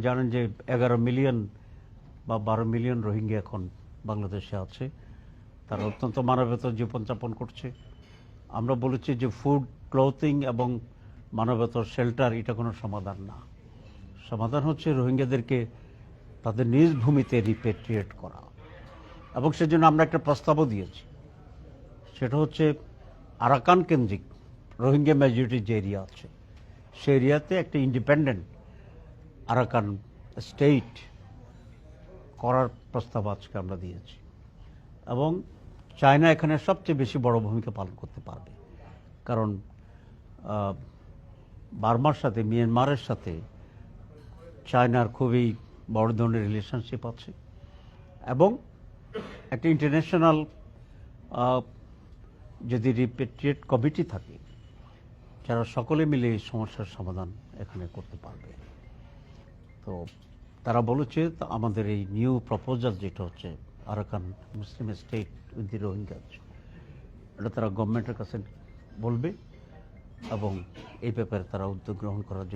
জানেন যে এগারো মিলিয়ন বা বারো মিলিয়ন রোহিঙ্গা এখন বাংলাদেশে আছে। তারা অত্যন্ত মানবতার জীবনযাপন করছে। আমরা বলেছি যে ফুড ক্লোথিং এবং মানবতার শেল্টার এটা কোনো সমাধান না। সমাধান হচ্ছে রোহিঙ্গাদেরকে তাদের নিজ ভূমিতে রিপেট্রিয়েট করা। এবং সেজন্য আমরা একটা প্রস্তাবও দিয়েছি। সেটা হচ্ছে আরাকান কেন্দ্রিক রোহিঙ্গা মেজরিটি যে এরিয়া আছে সেই এরিয়াতে একটা ইন্ডিপেন্ডেন্ট আরাকান স্টেট করার প্রস্তাব আজকে আমরা দিয়েছি। এবং চায়না এখানে সবচেয়ে বেশি বড় ভূমিকা পালন করতে পারবে। কারণ বার্মার সাথে, মিয়ানমারের সাথে চায়নার খুবই বড় ধরনের রিলেশনশিপ আছে। এবং একটা ইন্টারন্যাশনাল যদি রিপেট্রিয়েট কমিটি থাকে, যারা সকলে মিলে এই সমস্যার সমাধান এখানে করতে পারবে। তো তারা বলেছে আমাদের এই নিউ প্রপোজাল যেটা হচ্ছে, Arakan Muslim state with the Rohingyas এটা তারা গভর্নমেন্টের কাছে বলবে এবং এই ব্যাপারে তারা উদ্যোগ গ্রহণ করার